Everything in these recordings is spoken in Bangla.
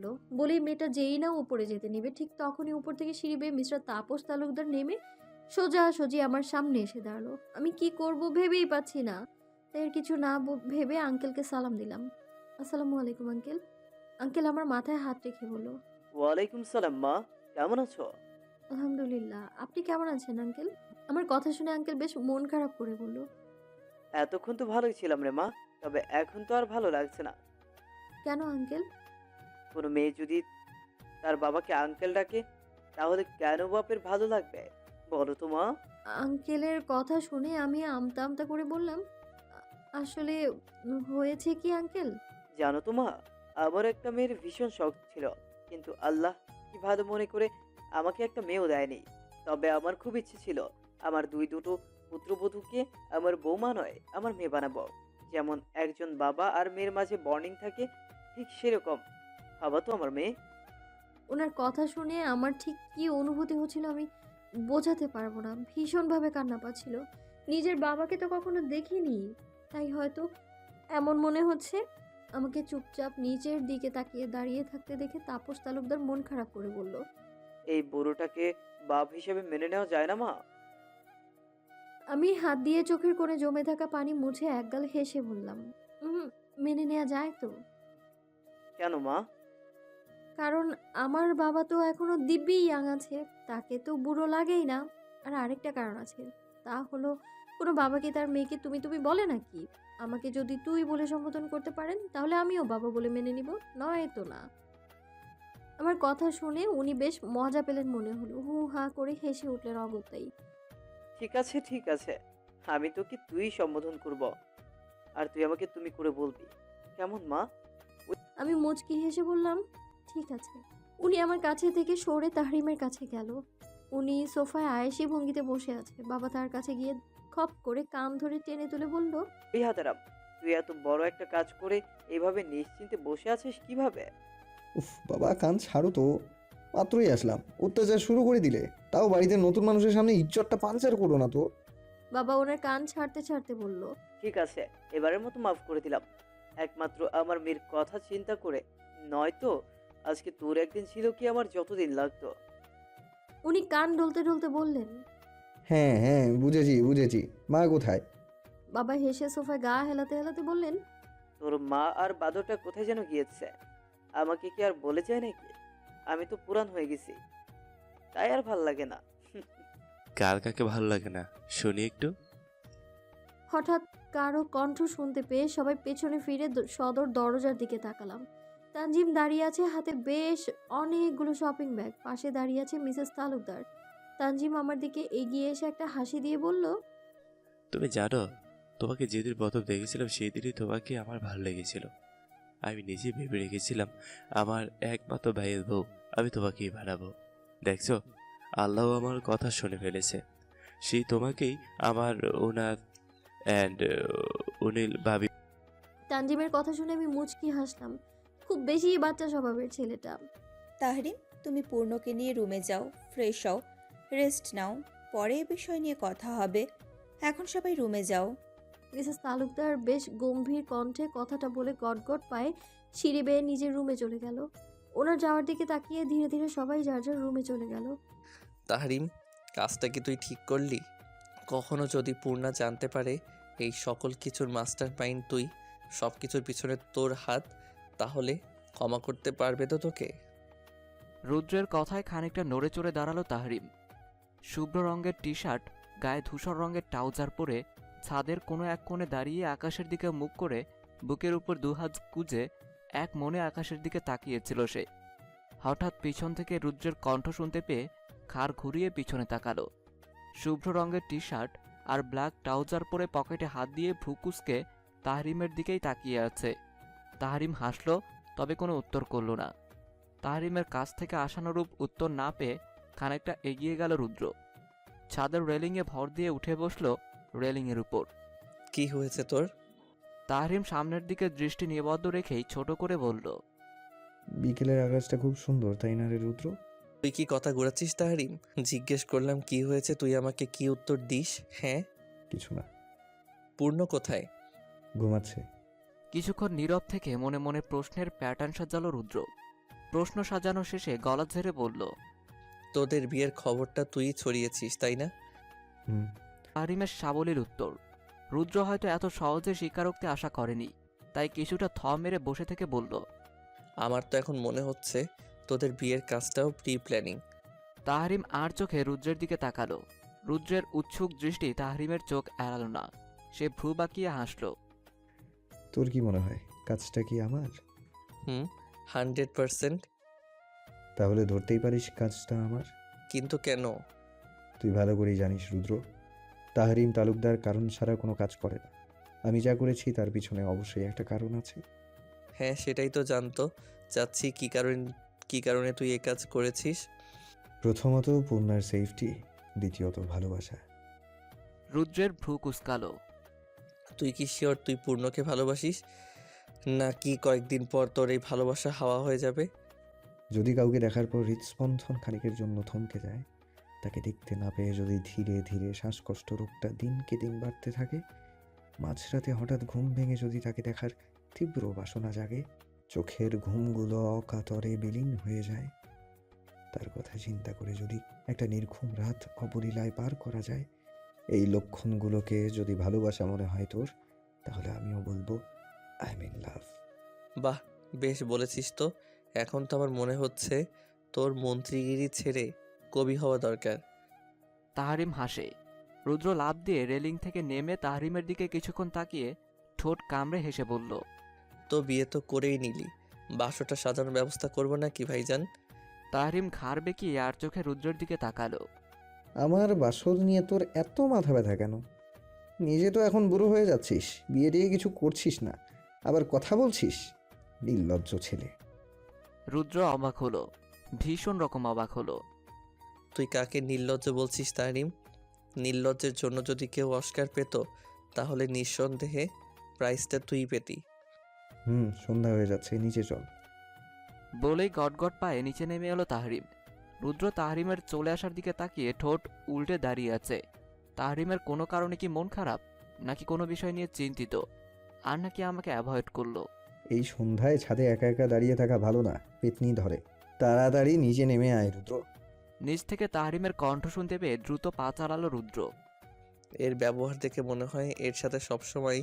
হলো বলেই মেয়েটা যেই না উপরে যেতে নেবে ঠিক তখনই উপর থেকে সিঁড়ি বেয়ে মিস্টার তাপস তালুকদার নেমে সোজা সোজি আমার সামনে এসে দাঁড়াল। আমি কি করব ভেবেই পাচ্ছি না। তাই আর কিছু না ভেবে আঙ্কেলকে সালাম দিলাম। আসসালামু আলাইকুম আঙ্কেল। আঙ্কেল আমার মাথায় হাত রেখে বলল ওয়ালাইকুম সালাম মা। কেমন আছো? আলহামদুলিল্লাহ। আপনি কেমন আছেন আঙ্কেল? আমার কথা শুনে আঙ্কেল বেশ মন খারাপ করে বলল এতক্ষণ তো ভালোই ছিলাম রে মা তবে এখন তো আর ভালো লাগছে না। কেন আঙ্কেল? কোনো মেয়ে যদি তার বাবাকে আঙ্কেল ডাকে তাহলে কেন বাপের ভালো লাগবে? বলো তো মা। আঙ্কেলের কথা শুনে আমি আমতা আমতা করে বললাম "আ- আসলে হয়েছে কি আঙ্কেল জানো তো মা আমার একটা মেয়ের ভীষণ শখ ছিল কিন্তু আল্লাহ কি ভালো মনে করে আমাকে একটা মেয়েও দেয়নি। তবে আমার খুব ইচ্ছে ছিল আমার দুই দুটো পুত্রবধূকে আমার বৌমা নয় আমার মেয়ে বানাবো। যেমন একজন বাবা আর মেয়ের মাঝে বর্নিং থাকে ঠিক সেরকম ভাবা তো আমার মেয়ে। ওনার কথা শুনে আমার ঠিক কি অনুভূতি হচ্ছিল আমি বোঝাতে পারব না। ভীষণভাবে কান্না পাচ্ছিল। নিজের বাবাকে তো কখনো দেখিনি। তাই হয়তো এমন মনে হচ্ছে। আমাকে চুপচাপ নিচের দিকে তাকিয়ে দাঁড়িয়ে থাকতে দেখে তাপস তালুকদার মন খারাপ করে বলল এই বুড়োটাকে বাপ হিসেবে মেনে নেওয়া যায় না মা? আমি হাত দিয়ে চোখের কোণে জমে থাকা পানি মুছে একগাল হেসে বললাম মেনে নেওয়া যায় তো? কেন মা? কারণ আমার বাবা তো এখনও দিব্যি ইয়াং আছে তাকে তো বুড়ো লাগেই না। আর আরেকটা কারণ আছে তা হলো কোনো বাবাকে তার মেয়েকে তুমি তুমি বলে নাকি? আমাকে যদি তুই বলে সম্বোধন করতে পারেন তাহলে আমিও বাবা বলে মেনে নিব নয় তো না। আমার কথা শুনে উনি বেশ মজা পেলেন মনে হলো হু হা করে হেসে উঠলেন অগত্যাই। ঠিক আছে ঠিক আছে আমি তোকে তুই সম্বোধন করব আর তুই আমাকে তুমি করে বলবি। কেমন মা? আমি মুচকি হেসে বললাম ঠিক আছে। উনি আমার কাছে থেকে সরে তাহরিমের কাছে গেল। উনি সোফায় আয়েসি ভঙ্গিতে বসে আছে। বাবা তার কাছে গিয়ে খপ করে কান ধরে টেনে তুলে বলল এই হাতারাম তুই এত বড় একটা কাজ করে এভাবে নিশ্চিন্তে বসে আছিস কীভাবে? উফ বাবা কান ছাড়ো তো। মাত্রই আসলাম। অত্যাচার শুরু করে দিলে। তাও বাড়িতে নতুন মানুষের সামনে ইজ্জতটা পাঞ্চার করো না তো। বাবা ওনার কান ছাড়তে ছাড়তে বলল ঠিক আছে এবারের মতো মাফ করে দিলাম। একমাত্র আমার মেয়ের কথা চিন্তা করে নয়তো আজকে তোর একদিন ছিল কি আমার যতদিন লাগতো? উনি কান ডলতে ডলতে বললেন হ্যাঁ হ্যাঁ বুঝেছি বুঝেছি। মা কোথায়? বাবা হেসে সোফায় গা হেলাতে হেলাতে বললেন তোর মা আর বাদরটা কোথায় যেন গিয়েছে? আমাকে কি আর বলে যায় নাকি? আমি তো পুরান হয়ে গেছি। তাই আর ভালো লাগে না। কার কাকে ভালো লাগে না? শুনি একটু। হঠাৎ কারও কণ্ঠ শুনতে পেয়ে সবাই পেছনে ফিরে দ- সদর দরজার দিকে তাকালাম। তানজিম দাঁড়িয়ে আছে হাতে বেশ অনেকগুলো শপিং ব্যাগ পাশে দাঁড়িয়ে আছে মিসেস তালুকদার। তানজিম আমার দিকে এগিয়ে এসে একটা হাসি দিয়ে বলল তুমি জানো তোমাকে যেদিন প্রথম দেখেছিলাম সেই দিনই তোমাকে আমার ভালো লেগেছিল। আমি নিজে ভেবে রেখেছিলাম আমার একমাত্র ভাইয়ের বউ আমি তোমাকেই বানাবো দেখছ আল্লাহ আমার কথা শুনে ফেলেছে। সেই তোমাকেই আমার ওনার অ্যান্ড উনিল ভাবি তানজিমের কথা শুনে আমি মুচকি হাসলাম। খুব বেশি বাচ্চা স্বভাবের ছেলেটা। তাহরিম তুমি পূর্ণকে নিয়ে রুমে যাও ফ্রেশ হও রেস্ট নাও পরে এ বিষয় নিয়ে কথা হবে। এখন সবাই রুমে যাও। মিসেস তালুকদার বেশ গম্ভীর কণ্ঠে কথাটা বলে গটগট পায়ে সিঁড়ি বেয়ে নিজের রুমে চলে গেল। ওনার যাওয়ার দিকে তাকিয়ে ধীরে ধীরে সবাই যার যার রুমে চলে গেল। তাহারিম কাজটা কি তুই ঠিক করলি? কখনো যদি পূর্ণা জানতে পারে এই সকল কিছুর মাস্টার মাইন্ড তুই সব কিছুর পিছনে তোর হাত তাহলে ক্ষমা করতে পারবে তো তোকে? রুদ্রের কথায় খানিকটা নড়ে চড়ে দাঁড়াল তাহরিম। শুভ্র রঙের টি শার্ট গায়ে ধূসর রঙের ট্রাউজার পরে ছাদের কোনো এক কোণে দাঁড়িয়ে আকাশের দিকে মুখ করে বুকের উপর দুহাত কুজে এক মনে আকাশের দিকে তাকিয়েছিল সে। হঠাৎ পিছন থেকে রুদ্রের কণ্ঠ শুনতে পেয়ে খাড় ঘুরিয়ে পিছনে তাকালো। শুভ্র রঙের টি শার্ট আর ব্ল্যাক ট্রাউজার পরে পকেটে হাত দিয়ে ভুকুসকে তাহরিমের দিকেই তাকিয়ে আছে। তাহরিম হাসলো তবে কোনো উত্তর করল না। তাহরিমের কাছ থেকে আশানুরূপ উত্তর না পেয়ে খানিকটা এগিয়ে গেল রুদ্র। ছাদের রেলিংয়ে ভর দিয়ে উঠে বসল রেলিংয়ের উপর। কি হয়েছে তোর? তাহরিম সামনের দিকে দৃষ্টি নিবদ্ধ রেখেই ছোট করে বলল বিকেলের আকাশটা খুব সুন্দর তাই না রে রুদ্র? তুই কি কথা ঘোরাচ্ছিস তাহারিম? জিজ্ঞেস করলাম কি হয়েছে তুই আমাকে কি উত্তর দিস? হ্যাঁ? কিছু না। পূর্ণ কোথায়? ঘুমাচ্ছে। কিছুক্ষণ নীরব থেকে মনে মনে প্রশ্নের প্যাটার্ন সাজালো রুদ্র। প্রশ্ন সাজানো শেষে গলা ঝেড়ে বলল তোদের বিয়ের খবরটা তুই ছড়িয়েছিস তাই না? হুম। তাহরিমের সাবলীল উত্তর রুদ্র হয়তো এত সহজে স্বীকারোক্তি আশা করেনি তাই কিছুটা থ মেরে বসে থেকে বলল আমার তো এখন মনে হচ্ছে তোদের বিয়ের কাজটাও প্রি প্ল্যানিং তাহরিম আর চোখে রুদ্রের দিকে তাকালো। রুদ্রের উৎসুক দৃষ্টি তাহরিমের চোখ এড়াল না। সে ভ্রু বাঁকিয়ে হাসল তোর কি মনে হয়? কাজটা কি আমার? Hmm hundred percent. তাহলে ধরতেই পারিস কাজটা আমার। কিন্তু কেন? তুই ভালো করেই জানিস রুদ্র। তাহরিম তালুকদার কারণ ছাড়া কোনো কাজ করে না। আমি যা করেছি তার পিছনে অবশ্যই একটা কারণ আছে। হ্যাঁ সেটাই তো জানতো। চাচ্ছি কি কারণ কি কারণে তুই এ কাজ করেছিস? প্রথমত পূর্ণার সেফটি দ্বিতীয়ত ভালোবাসা। রুদ্রের ভ্রু কুসকালো। তুই কি শিওর তুই পূর্ণকে ভালোবাসিস? নাকি কয়েকদিন পর তোর এই ভালোবাসা হাওয়া হয়ে যাবে? যদি কাউকে দেখার পর হৃদস্পন্দন খানিকের জন্য থমকে যায়, তাকে দেখতে না পেয়ে যদি ধীরে ধীরে শ্বাসকষ্ট রোগটা দিনকে দিন বাড়তে থাকে, মাঝরাতে হঠাৎ ঘুম ভেঙে যদি তাকে দেখার তীব্র বাসনা জাগে, চোখের ঘুমগুলো অকাতরে বিলীন হয়ে যায়। তার কথা চিন্তা করে যদি একটা নির্ঘুম রাত অবলীলায় পার করা যায় এই লক্ষণগুলোকে যদি ভালোবাসা মনে হয় তোর তাহলে আমিও বলব আই মিন লাভ বাহ বেশ বলেছিস তো। এখন তো আমার মনে হচ্ছে তোর মন্ত্রীগিরি ছেড়ে কবি হওয়া দরকার। তাহারিম হাসে। রুদ্র লাভ দিয়ে রেলিং থেকে নেমে তাহারিমের দিকে কিছুক্ষণ তাকিয়ে ঠোঁট কামড়ে হেসে বলল তো বিয়ে তো করেই নিলি বাসটা সাজানোর ব্যবস্থা করব না কি ভাইজান? তাহারিম ঘাড় বেঁকিয়ে আর চোখে রুদ্রের দিকে তাকালো। আমার বাসর নিয়ে তোর এত মাথা ব্যথা কেন? নিজে তো এখন বুড়ো হয়ে যাচ্ছিস বিয়ে দিয়ে কিছু করছিস না আবার কথা বলছিস? নির্লজ্জ ছেলে। রুদ্র অবাক হলো ভীষণ রকম অবাক হলো। তুই কাকে নির্লজ্জ বলছিস তারিম? নির্লজ্জের জন্য যদি কেউ অস্কার পেত তাহলে নিঃসন্দেহে প্রাইজটা তুই পেতি। হুম সন্ধ্যা হয়ে যাচ্ছে নিচে চল। বলেই গটগট পায়ে নিচে নেমে এলো তাহরিম। রুদ্র তাহরিমের চলে আসার দিকে তাকিয়ে ঠোঁট উল্টে দাঁড়িয়ে আছে। তাহরিমের কোনো কারণে কি মন খারাপ নাকি কোনো বিষয় নিয়ে চিন্তিত? আর নাকি আমাকে অ্যাভয়েড করল? এই সন্ধ্যায় ছাদে একা একা দাঁড়িয়ে থাকা ভালো না পেতনি ধরে। তাড়াতাড়ি নিচে নেমে আয় রুদ্র। নিচ থেকে তাহরিমের কণ্ঠ শুনতে পেয়ে দ্রুত পা চালালো রুদ্র। এর ব্যবহার দেখে মনে হয় এর সাথে সবসময়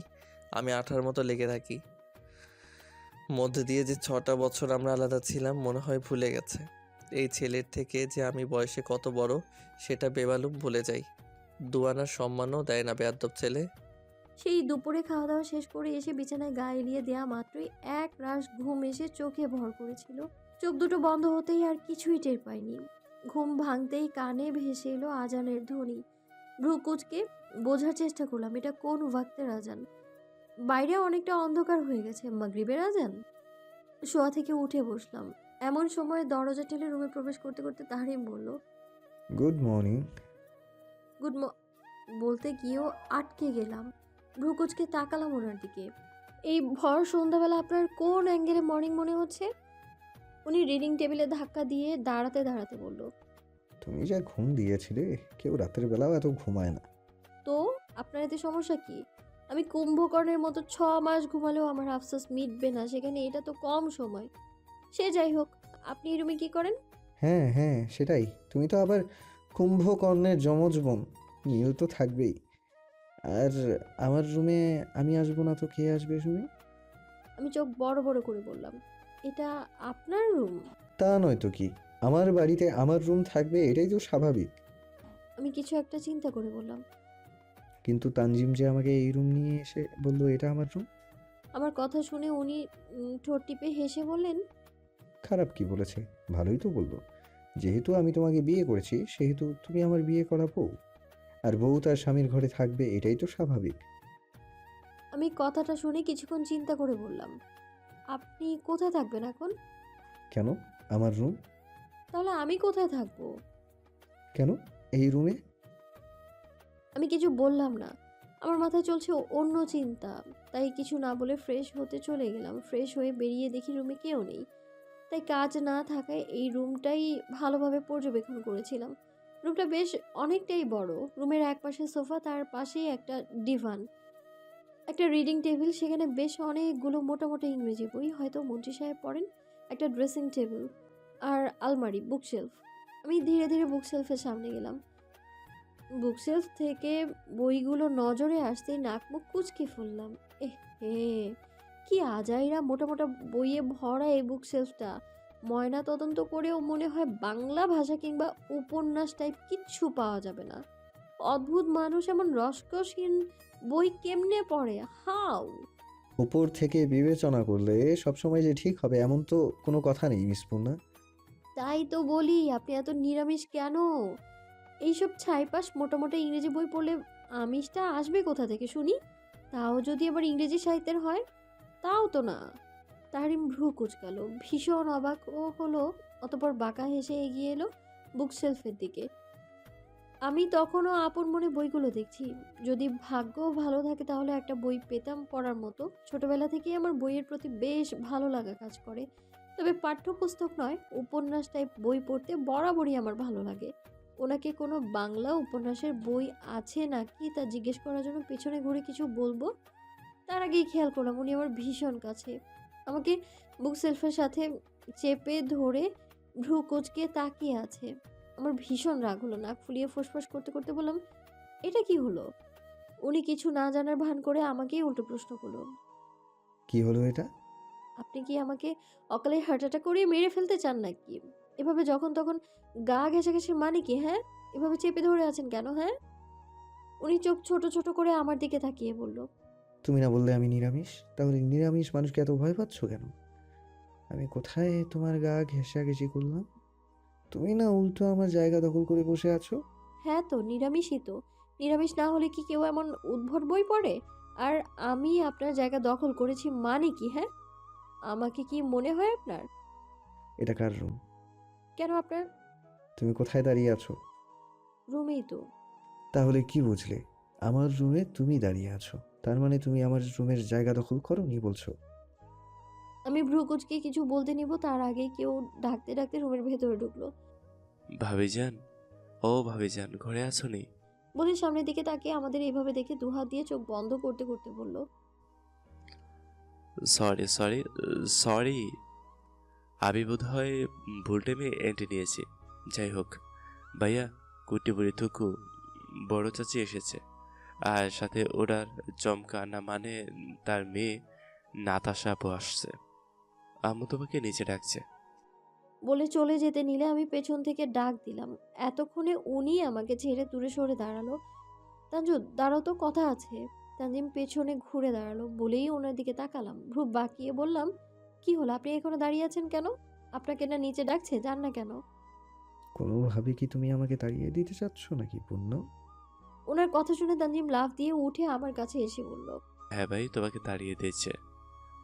আমি আঠার মতো লেগে থাকি। মধ্যে দিয়ে যে ছটা বছর আমরা আলাদা ছিলাম মনে হয় ভুলে গেছে। এই ছেলের থেকে যে আমি বয়সে কত বড়, সেটা বেমালুম ভুলে যাই। দুয়ানার সম্মানও দেয় না বেয়াদ্দব ছেলে। সেই দুপুরে খাওয়া দাওয়া শেষ করে এসে বিছানায় গা এলিয়ে দেওয়া মাত্রই এক রাশ ঘুম এসে চোখে ভর করেছিল। চোখ দুটো বন্ধ হতেই আর কিছুই টের পাইনি ঘুম ভাঙতেই কানে ভেসে এলো আজানের ধ্বনি। ভ্রুকুচকে বোঝার চেষ্টা করলাম, এটা কোন ওয়াক্তের আজান? বাইরে অনেকটা অন্ধকার হয়ে গেছে, মাগরিবের আজান? শোয়া থেকে উঠে বসলাম। এমন সময় দরজা ঠেলে রুমে প্রবেশ করতে করতে তাহারিম বলল গুড মর্নিং। গুড ম বলতে গিয়েও আটকে গেলাম। ভ্রুকুচকে তাকালাম ওনার দিকে। এই ভর সন্ধ্যাবেলা আপনার কোন অ্যাঙ্গেলে মর্নিং মনে হচ্ছে? উনি রিডিং টেবিলে ধাক্কা দিয়ে দাঁড়াতে দাঁড়াতে বলল তুমি যা ঘুম দিয়েছিলে কেউ রাতের বেলাও এত ঘুমায় না। তো আপনার এতে সমস্যা কি? আমি কুম্ভকর্ণের মতো ছ মাস ঘুমালেও আমার আফসোস মিটবে না সেখানে এটা তো কম সময়। সে যাই হোক আপনি এই রুমে কী করেন? হ্যাঁ হ্যাঁ সেটাই। তুমি তো আবার কুম্ভকর্ণের যমজ বোন। মিল তো থাকবেই। আর আমার রুমে আমি আসব না তো কে আসবে রুমে আমি চোখ বড় বড় করে বললাম এটা আপনার রুম তা নয় তো কি? আমার বাড়িতে আমার রুম থাকবে এটাই তো স্বাভাবিক। আমি কিছু একটা চিন্তা করে বললাম। কিন্তু তানজিম যে আমাকে এই রুম নিয়ে এসে বলল এটা আমার রুম আমার কথা শুনে উনি উম, ঠোঁট টিপে হেসে বললেন খারাপ কি বলেছে? ভালোই তো বলল। যেহেতু আমি তোমাকে বিয়ে করেছি সেহেতু তুমি আমার বিয়ে করা বউ। আর বউ তার স্বামীর ঘরে থাকবে এটাই তো স্বাভাবিক। আমি কথাটা শুনে কিছুক্ষণ চিন্তা করে বললাম আপনি কোথায় থাকবেন এখন? কেন? আমার রুম? তাহলে আমি কোথায় থাকব? কেন? এই রুমে? আমি কিছু বললাম না। আমার মাথায় চলছে অন্য চিন্তা। তাই কিছু না বলে ফ্রেশ হতে চলে গেলাম। ফ্রেশ হয়ে বেরিয়ে দেখি রুমে কেউ নেই। তাই কাজ না থাকায় এই রুমটাই ভালোভাবে পর্যবেক্ষণ করেছিলাম। রুমটা বেশ অনেকটাই বড়। রুমের এক পাশে সোফা, তার পাশেই একটা ডিভান। একটা রিডিং টেবিল, সেখানে বেশ অনেকগুলো মোটা মোটা ইংরেজি বই, হয়তো মন্ত্রী সাহেব পড়েন, একটা ড্রেসিং টেবিল আর আলমারি, বুকশেলফ। আমি ধীরে ধীরে বুকশেলফের সামনে গেলাম। বুকশেলফ থেকে বইগুলো নজরে আসতেই নাক মুখ কুচকে ফুললাম। এ হে! কি আজাইরা মোটা মোটা বইয়ে ভরা এই বুক বুকশেলফটা ময়না তদন্ত করেও মনে হয় বাংলা ভাষা কিংবা উপন্যাস টাইপ কিচ্ছু পাওয়া যাবে না। অদ্ভুত মানুষ এমন রসকসহীন বই কেমনে পড়ে? হাউ উপর থেকে বিবেচনা করলে সবসময় যে ঠিক হবে এমন তো কোনো কথা নেই মিস পূর্ণা। তাই তো বলি আপনি এত নিরামিষ কেন? এইসব ছাইপাশ মোটামোটা ইংরেজি বই পড়লে আমিষটা আসবে কোথা থেকে শুনি? তাও যদি আবার ইংরেজি সাহিত্যের হয়? তাও তো না। তারিম ভ্রু কুচকালো, ভীষণ অবাক। ও হলো, অতপর বাঁকা হেসে এগিয়ে এলো বুক শেলফের দিকে। আমি তখনও আপন মনে বইগুলো দেখছি। যদি ভাগ্য ভালো থাকে তাহলে একটা বই পেতাম পড়ার মতো। ছোটবেলা থেকেই আমার বইয়ের প্রতি বেশ ভালো লাগা কাজ করে। তবে পাঠ্যপুস্তক নয়, উপন্যাস টাইপ বই পড়তে বরাবরই আমার ভালো লাগে। ওনাকে কোনো বাংলা উপন্যাসের বই আছে নাকি তা জিজ্ঞেস করার জন্য পেছনে ঘুরে কিছু বলব? তার আগেই খেয়াল করলাম উনি আমার ভীষণ কাছে। আমাকে বুক সেলফের সাথে চেপে ধরে ভ্রু কোচকে তাকিয়ে আছে। আমার ভীষণ রাগ হলো নাক ফুলিয়ে ফোসফোস করতে করতে বললাম এটা কি হলো? উনি কিছু না জানার ভান করে আমাকেই উল্টো প্রশ্ন করল কি হলো এটা? আপনি কি আমাকে অকালে হার্ট অ্যাটাক করিয়ে মেরে ফেলতে চান নাকি? এভাবে যখন তখন গা ঘেঁষাঘেঁষে মানে কি হ্যাঁ? এভাবে চেপে ধরে আছেন কেন হ্যাঁ? উনি চোখ ছোট ছোট করে আমার দিকে তাকিয়ে বলল তুমি না বললে আমি নিরামিষ? তাহলে নিরামিষ মানুষকে এত ভয় পাচ্ছ কেন? আমি কোথায় তোমার গা ঘেঁষাঘেঁষি করলাম? তুমি না উল্টো আমার জায়গা দখল করে বসে আছো? হ্যাঁ তো নিরামিষই তো। নিরামিষ না হলে কি কেউ এমন উদ্ভট বই পড়ে? আর আমি আপনার জায়গা দখল করেছি মানে কি হ্যাঁ? আমাকে কি মনে হয় আপনার? এটা কার রুম? কেন আপনার? তুমি কোথায় দাঁড়িয়ে আছো? রুমেই তো। তাহলে কি বুঝলে? আমার রুমে তুমি দাঁড়িয়ে আছো। তার মানে তুমি আমার রুমের জায়গা দখল করো নি বলছো? আমি ভ্রুকুচকে কিছু বলতে নিব তার আগে কেউ ডাকতে ডাকতে রুমের ভেতরে ঢুকলো। ভাবিজান? ও ভাবিজান ঘরে আছো নি? বলে সামনের দিকে তাকিয়ে আমাদের এইভাবে দেখে দুহাত দিয়ে চোখ বন্ধ করতে করতে বলল সরি সরি সরি। আমি বোধ হয় ভুল টাইমে এন্ট্রি নিয়েছি। যাই হোক। ভাইয়া কুটি বুড়ি থুকু বড় চাচি এসেছে। আর সাথে ওরার চমকা না মানে তার মেয়ে নাতাশা আপু আসছে। আম্মু তোমাকে নিচে ডাকছে। বলে চলে যেতে নিলে আমি পেছন থেকে ডাক দিলাম। এতক্ষণে উনি আমাকে ছেড়ে দূরে সরে দাঁড়াল। তানজু দাঁড়াও তো কথা আছে। তানজিম পেছনে ঘুরে দাঁড়াল বলেই ওনার দিকে তাকালাম। ভ্রু বাঁকিয়ে বললাম কি হলো? আপনি এখনও দাঁড়িয়ে আছেন কেন? আপনাকে না নিচে ডাকছে? যান না কেন? কোনোভাবে কি তুমি আমাকে তাড়িয়ে দিতে চাচ্ছ নাকি পূর্ণ ওনার কথা শুনে তানজিম লাফ দিয়ে উঠে আমার কাছে এসে বলল হ্যাঁ ভাই তোমাকে তাড়িয়ে দিয়েছে।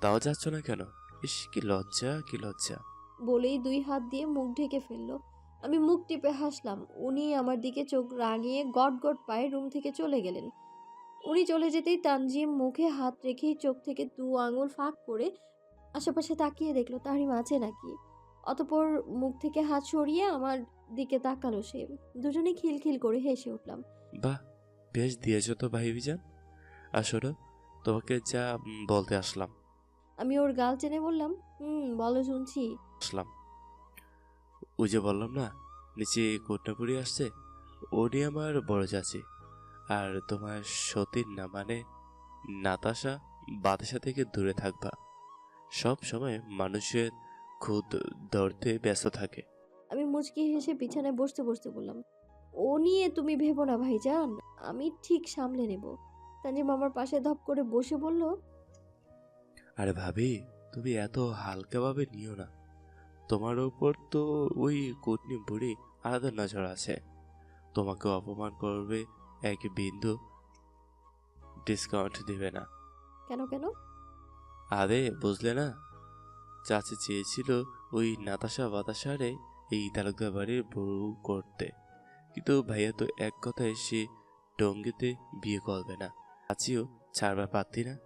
তাও যাচ্ছ না কেন? ইস কি লজ্জা কি লজ্জা। বলেই দুই হাত দিয়ে মুখ ঢেকে ফেলল। আমি মুখ টিপে হাসলাম। উনি আমার দিকে চোখ রাঙিয়ে গট গট পায়ে রুম থেকে চলে গেলেন। উনি চলে যেতেই তানজিম মুখে হাত রেখেই চোখ থেকে দু আঙুল ফাঁক করে আশেপাশে তাকিয়ে দেখল তারিম আছে নাকি? অতপর মুখ থেকে হাত সরিয়ে আমার দিকে তাকালো সে। দুজনে খিলখিল করে হেসে উঠলাম। বাহ বেশ দিয়েছ তো ভাই বিজান আসলে তোমাকে যা বলতে আসলাম। আমি ওর গাল চেনে বললাম হুম বলো শুনছি। আসলাম। ওই যে বললাম না নিচে কোটনাপুরি আসছে উনি আমার বড় চাচি। আর তোমার সতীর না মানে নাতাশা বাতাসা থেকে দূরে থাকবা। সব সময় মানুষের খুদ ধরতে ব্যস্ত থাকে। আমি মুচকি হেসে বিছানায় বসতে বসতে বললাম ও নিয়ে তুমি ভেবো না ভাইজান। আমি ঠিক সামলে নেব। তানজিম আমার পাশে ধপ করে বসে বলল আরে ভাবি তুমি এত হালকাভাবে নিও না। তোমার ওপর তো ওই কুটনি বুড়ি আলাদা নজর আছে। তোমাকে অপমান করবে এক বিন্দু ডিসকাউন্ট দিবে না। কেন কেন? আরে বুঝলে না? চাচি চেয়েছিল ওই নাতাশা বাতাসারে এই তালুকদার বাড়ির বউ করতে। কিন্তু ভাইয়া তো এক কথায় সে টঙ্গিতে বিয়ে করবে না। চাচিও ছাড়বার পারতি না।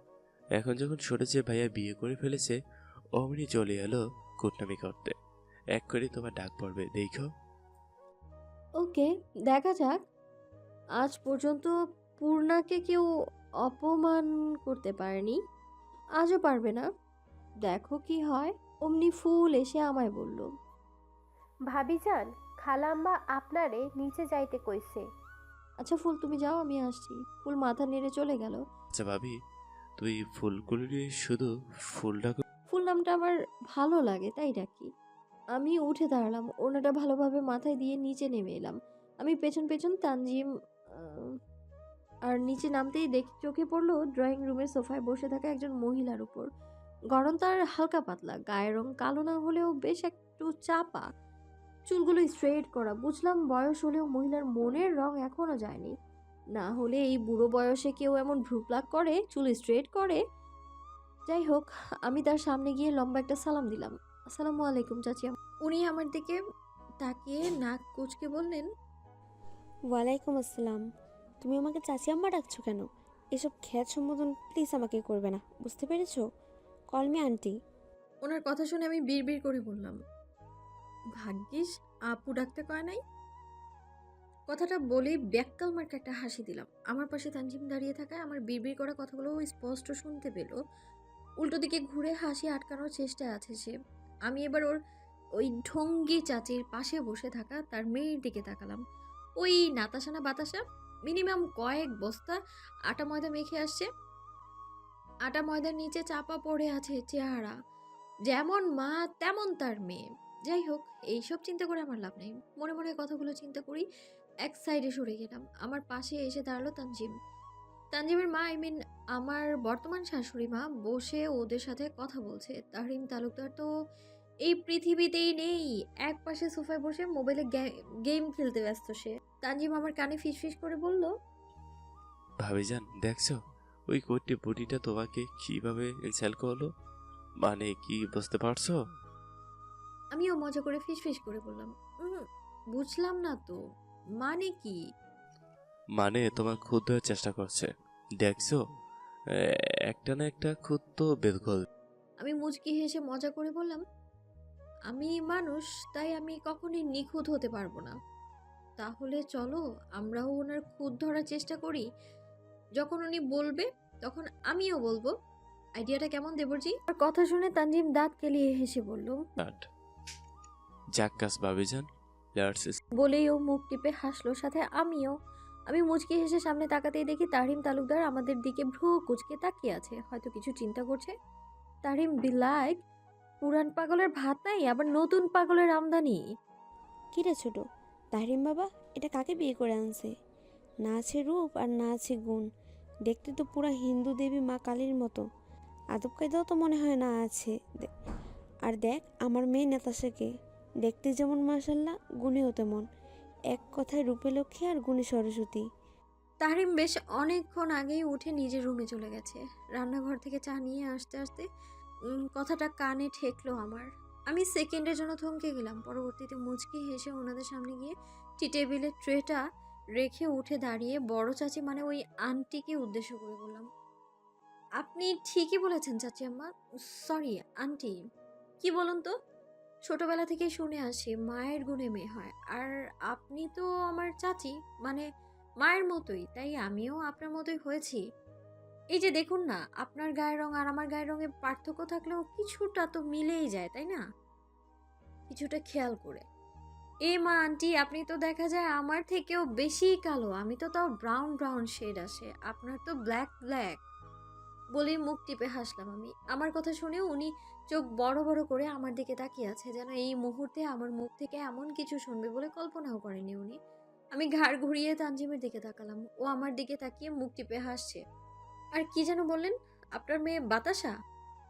এখন যখন সরেছে ভাইয়া বিয়ে করে ফেলেছে অমনি চলে এলো কুটনামি করতে। এক করে তোমার ডাক পড়বে দেখো। ওকে দেখা যাক। আজ পর্যন্ত পূর্ণাকে কেউ অপমান করতে পারেনি। আজও পারবে না। দেখো কি হয়। অমনি ফুল এসে আমায় বলল ভাবিজান খালাম্মা আপনারে নিচে যাইতে কইছে। আচ্ছা ফুল তুমি যাও আমি আসছি। ফুল মাথা নেড়ে চলে গেল। আচ্ছা ভাবি তুই ফুলগুলি নিয়ে শুধু ফুলটা ফুল নামটা আমার ভালো লাগে তাই ডাকি। আমি উঠে দাঁড়ালাম ওনাটা ভালোভাবে মাথায় দিয়ে নিচে নেমে এলাম। আমি পেছন পেছন তানজিম আহ, আর নিচে নামতেই দেখি চোখে পড়ল ড্রয়িং রুমের সোফায় বসে থাকা একজন মহিলার উপর। গরম তার হালকা পাতলা গায়ের রং কালো না হলেও বেশ একটু চাপা। চুলগুলো স্ট্রেট করা। বুঝলাম বয়স হলেও মহিলার মনের রং এখনও যায়নি। না হলে এই বুড়ো বয়সে কেউ এমন ভ্রুপ্লাক করে চুল স্ট্রেট করে? যাই হোক আমি তার সামনে গিয়ে লম্বা একটা সালাম দিলাম। আসসালামু আলাইকুম চাচি উনি আমার দিকে তাকিয়ে নাক কুচকে বললেন ওয়ালাইকুম আসসালাম। তুমি আমাকে চাচি আম্মা ডাকছো কেন? এসব খ্যাত সম্বোধন প্লিজ আমাকে করবে না। বুঝতে পেরেছ? কলমি আন্টি ওনার কথা শুনে আমি বিড়বিড় করে বললাম ভাগ্যিস আপু ডাকতে কয় নাই? কথাটা বলেই ব্যাককাল মার্কে একটা হাসি দিলাম। আমার পাশে তানজিম দাঁড়িয়ে থাকায় আমার বিড়বিড় করা কথাগুলো স্পষ্ট শুনতে পেল। উল্টো দিকে ঘুরে হাসি আটকানোর চেষ্টায় আছে সে। আমি এবার ওর ওই ঢঙ্গি চাচির পাশে বসে থাকা তার মেয়ের দিকে তাকালাম। ওই নাতাসানা বাতাসা? মিনিমাম কয়েক বস্তা আটা ময়দা মেখে আসছে। আটা ময়দার নিচে চাপা পড়ে আছে চেহারা। যেমন মা, তেমন তার মেয়ে। যাই হোক, এইসব চিন্তা করে আমার লাভ নেই। মনে মনে কথাগুলো চিন্তা করি, এক সাইডে সরে গেলাম। আমার পাশে এসে দাঁড়াল তানজিম। তানজিমের মা আই মিন আমার বর্তমান শাশুড়ি মা বসে ওদের সাথে কথা বলছে। তাহরিম তালুকদার তো এই পৃথিবীতেই নেই। এক পাশে সোফায় বসে মোবাইলে গেম খেলতে ব্যস্ত সে। তানজিম আমার কানে ফিসফিস করে বলল, ভাবিজান, দেখছ? ওই কোটি বুড়িটা তোমাকে কীভাবে ইনসাল্ট করল? মানে কি, বুঝতে পারছ? আমিও মজা করে ফিসফিস করে বললাম "উম, বুঝলাম না তো মানে কি? মানে তোমার খুদ ধরার চেষ্টা করছে। দেখছ? এ- একটা না একটা খুদ তো বের করবে আমি মুচকি হেসে মজা করে বললাম আমি মানুষ তাই আমি কখনোই নিখুঁত হতে পারব না। তাহলে চলো আমরাও ওনার খুদ ধরার চেষ্টা করি। যখন উনি বলবে তখন আমিও বলব। আইডিয়াটা কেমন দেবরজি? আর কথা শুনে তানজিম দাঁত কেলিয়ে হেসে বলল নাট জাক্কাস ভাবিজান লেটস বলেই ও মুখ টিপে হাসলো। সাথে আমিও। আমি মুচকি হেসে সামনে তাকাতেই দেখি তারিম তালুকদার আমাদের দিকে ভ্রু কুচকে তাকিয়ে আছে। হয়তো কিছু চিন্তা করছে। তারিম বিলাইক পুরান পাগলের ভাত নাই আবার নতুন পাগলের আমদানি। কী রে ছোটো? তাহরিম বাবা এটা কাকে বিয়ে করে আনছে? না আছে রূপ আর না আছে গুণ। দেখতে তো পুরা হিন্দু দেবী মা কালীর মতো। আদব কায়দাও তো মনে হয় না আছে। আর দেখ আমার মেয়ে নেতাশাকে। দেখতে যেমন মাসাল্লাহ গুণেও তেমন। এক কথায় রূপে লক্ষ্মী আর গুণে সরস্বতী। তারিম বেশ অনেকক্ষণ আগেই উঠে নিজের রুমে চলে গেছে। রান্নাঘর থেকে চা নিয়ে আসতে আসতে কথাটা কানে ঠেকলো আমার। আমি সেকেন্ডের জন্য থমকে গেলাম। পরবর্তীতে মুচকি হেসে ওনাদের সামনে গিয়ে টি টেবিলের ট্রেটা রেখে উঠে দাঁড়িয়ে বড় চাচি মানে ওই আন্টিকে উদ্দেশ্য করে বললাম, আপনি ঠিকই বলেছেন চাচি আম্মা। Sorry aunty. কি বলুন তো? ছোটবেলা থেকে শুনে আসি মায়ের গুণে মেয়ে হয়। আর আপনি তো আমার চাচি মানে মায়ের মতোই, তাই আমিও আপনার মতোই হয়েছি। এই যে দেখুন না, আপনার গায়ের রং আর আমার গায়ের রঙে পার্থক্য থাকলেও কিছুটা তো মিলেই যায়, তাই না? কিছুটা খেয়াল করে। এ মা, আন্টি, আপনি তো দেখা যায় আমার থেকেও বেশি কালো, আমি তো তাও ব্রাউন ব্রাউন শেড আসে, আপনার তো ব্ল্যাক ব্ল্যাক। বলে মুখ টিপে হাসলাম আমি। আমার কথা শুনে উনি চোখ বড় বড় করে আমার দিকে তাকিয়ে আছে, যেন এই মুহূর্তে আমার মুখ থেকে এমন কিছু শুনবে বলে কল্পনাও করেনি উনি। আমি ঘাড় ঘুরিয়ে তানজিমের দিকে তাকালাম। ও আমার দিকে তাকিয়ে মুখ টিপে হাসছে। আর কি যেন বললেন, আপনার মেয়ে বাতাসা?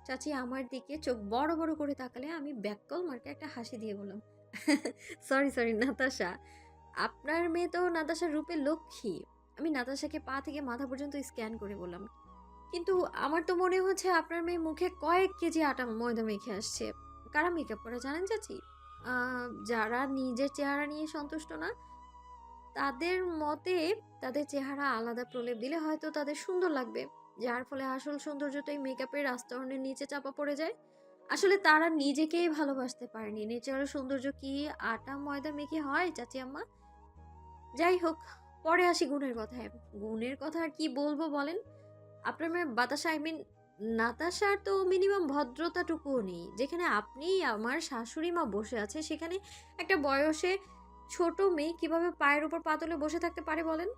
চাচি আমার দিকে চোখ বড় বড় করে তাকালে আমি ব্যাককল মার্কে একটা হাসি দিয়ে বললাম, সরি সরি, নাতাশা। আপনার মেয়ে তো নাতাশার রূপে লক্ষ্মী। আমি নাতাশাকে পা থেকে মাথা পর্যন্ত স্ক্যান করে বললাম কিন্তু আমার তো মনে হচ্ছে আপনার মেয়ে মুখে কয়েক কেজি আটা ময়দা মেখে আসছে। কারা মেকআপ করে জানেন চাচি? যারা নিজের চেহারা নিয়ে সন্তুষ্ট না, তাদের মতে তাদের চেহারা আলাদা প্রলেপ দিলে হয়তো তাদের সুন্দর লাগবে। যার ফলে আসল সৌন্দর্যটাই মেকআপের আস্তরণের নিচে চাপা পড়ে যায়। আসলে তারা নিজেকেই ভালোবাসতে পারেনি। নেচারাল সৌন্দর্য কি আটা ময়দা মেখে হয় চাচি আম্মা? যাই হোক, পরে আসি গুণের কথায়। গুণের কথা আর কি বলব বলেন? আপনার মেয়ে বাতাসা আই মিন নাতাশার তো মিনিমাম ভদ্রতাটুকুও নেই। যেখানে আপনি, আমার শাশুড়ি মা বসে আছে, সেখানে একটা বয়সে ছোট মেয়ে কীভাবে পায়ের উপর পাতলে বসে থাকতে পারে বলেন?